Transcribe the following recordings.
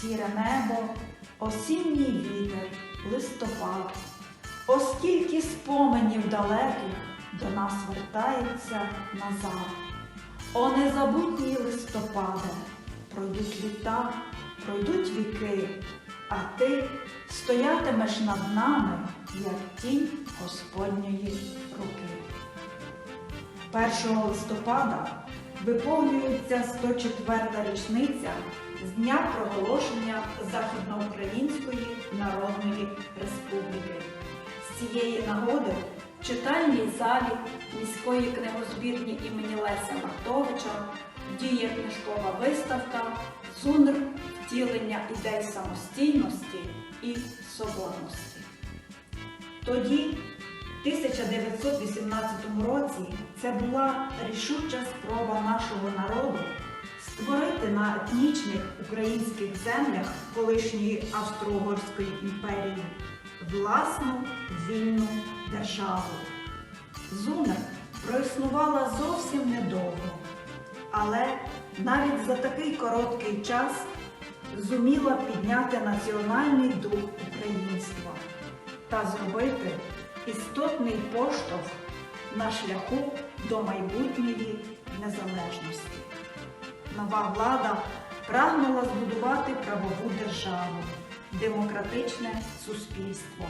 сіре небо, осінній вітер, листопад, оскільки споменів далеких до нас вертається назад. О незабутній листопаде пройдуть літа, пройдуть віки, а ти стоятимеш над нами, як тінь Господньої руки. 1 листопада виповнюється 104 річниця з дня проголошення Західноукраїнської Народної Республіки. З цієї нагоди в читальній залі міської книгозбірні імені Леся Мартовича діє книжкова виставка Цунр втілення ідей самостійності і соборності. Тоді, в 1918 році, це була рішуча спроба нашого народу створити на етнічних українських землях колишньої Австро-Угорської імперії власну вільну державу. Зумер проіснувала зовсім недовго, але навіть за такий короткий час зуміла підняти національний дух українства та зробити істотний поштовх на шляху до майбутньої незалежності. Нова влада прагнула збудувати правову державу, демократичне суспільство,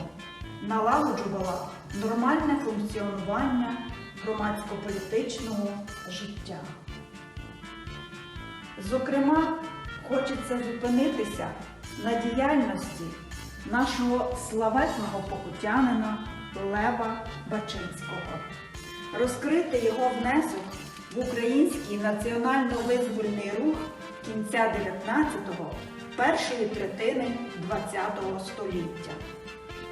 налагоджувала нормальне функціонування громадсько-політичного життя. Зокрема, хочеться зупинитися на діяльності нашого славетного покутянина Лева Бачинського, розкрити його внесок в український національно-визвольний рух кінця 19-го, першої третини 20-го століття,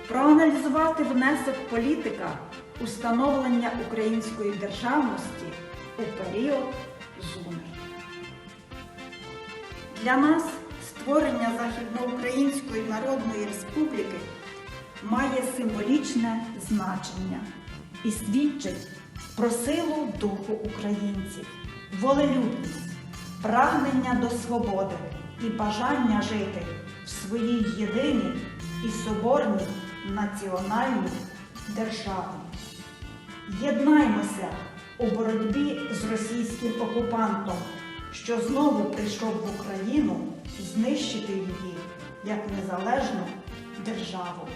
проаналізувати внесок політика у становлення української державності у період Зумер. Для нас створення Західноукраїнської Народної Республіки має символічне значення і свідчить про силу духу українців, волелюбність, прагнення до свободи і бажання жити в своїй єдиній і соборній національній державі. Єднаймося у боротьбі з російським окупантом, що знову прийшов в Україну знищити її як незалежну державу.